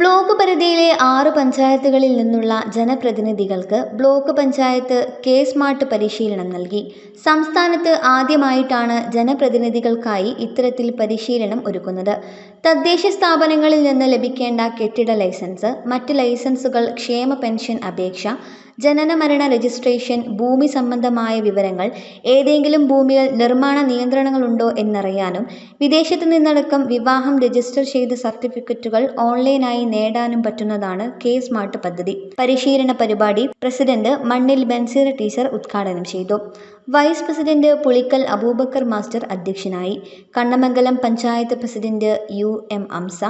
Block പരിധിയിലെ ആറ് പഞ്ചായത്തുകളിൽ നിന്നുള്ള ജനപ്രതിനിധികൾക്ക് ബ്ലോക്ക് പഞ്ചായത്ത് കെ സ്മാർട്ട് പരിശീലനം നൽകി. സംസ്ഥാനത്ത് ആദ്യമായിട്ടാണ് ജനപ്രതിനിധികൾക്കായി ഇത്തരത്തിൽ പരിശീലനം ഒരുക്കുന്നത്. തദ്ദേശ സ്ഥാപനങ്ങളിൽ നിന്ന് ലഭിക്കേണ്ട കെട്ടിട ലൈസൻസ് മറ്റ് ലൈസൻസുകൾ ക്ഷേമ പെൻഷൻ അപേക്ഷ ജനന മരണ രജിസ്ട്രേഷൻ ഭൂമി സംബന്ധമായ വിവരങ്ങൾ ഏതെങ്കിലും ഭൂമിയിൽ നിർമ്മാണ നിയന്ത്രണങ്ങളുണ്ടോ എന്നറിയാനും വിദേശത്തു നിന്നടക്കം വിവാഹം രജിസ്റ്റർ ചെയ്ത സർട്ടിഫിക്കറ്റുകൾ ഓൺലൈനായി നേടാനും പറ്റുന്നതാണ് കെ സ്മാർട്ട് പദ്ധതി. പരിശീലന പരിപാടി പ്രസിഡന്റ് മണ്ണിൽ ബൻസീർ ടീച്ചർ ഉദ്ഘാടനം ചെയ്തു. Vice president Pulikkal Abubakar master അധ്യക്ഷനായി Kannamangalam panchayat president U M Amsa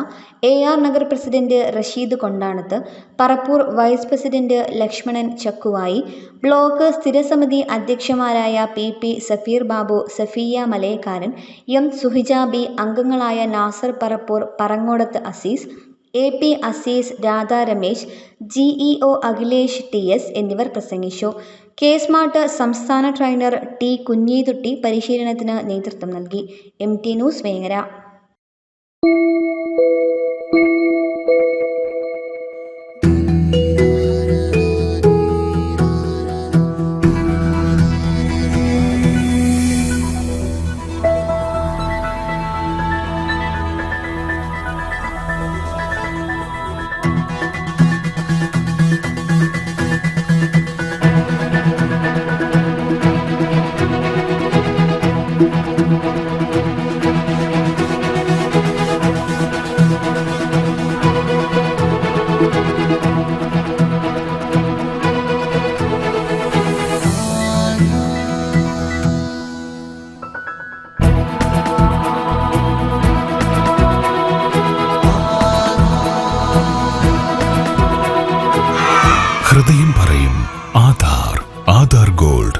A R Nagar president Rasheed Kondanath Parappur vice president Lakshmanan Chakkuvayi block സ്ഥിരസമിതി അധ്യക്ഷമാരായ P P Safeer Babu Safiya Malayakkaran M Suhijabi അംഗങ്ങളായ Nasar Parappur Parangodath Azeez A P Azeez Radha Ramesh G E O Akhilesh T S എന്നിവർ പ്രസംഗിച്ചു. K smart സംസ്ഥാന trainer T കുഞ്ഞീതുട്ടി പരിശീലനത്തിന് നേതൃത്വം നൽകി. M T news Vengara. ഹൃദയം പറയും Aadhaar Aadhaar gold